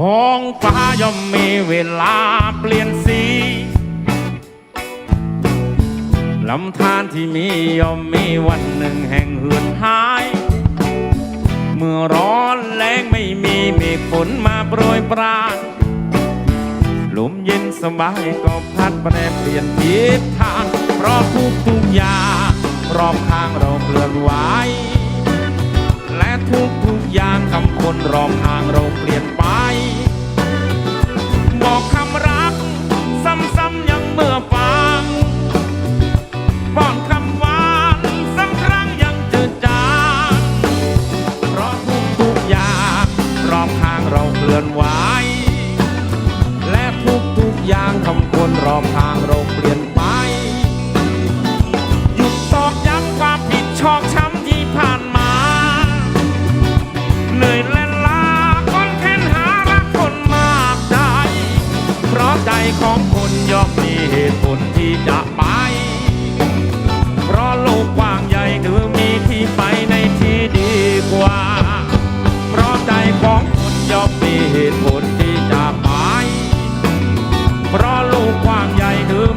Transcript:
ท้องฟ้าย่อมมีเวลาเปลี่ยนสีลำธารที่มีย่อมมีวันหนึ่งแห่งเหือนหาย เมื่อร้อนแรงไม่มีเมฆฝนมาโปรยปรานลมเย็นสบายก็พัดแปรเปลี่ยนทิศทางเพราะทุกทุกๆอย่างรอบข้างเราเคลื่อนไหวและทุกทุกๆอย่างคำคนรอบข้าง เราเคลื่อนไหวและทุกทุกๆอย่างคำคนรอบข้างเราเปลี่ยนไป หยุดตอกย้ำความผิดชอกช้ำที่ผ่านมา เหนื่อยและลาคนเค้นหารักคนมากใจเพราะใจของคนยอมมีเหตุผลที่จะ ความใหญ่เดิม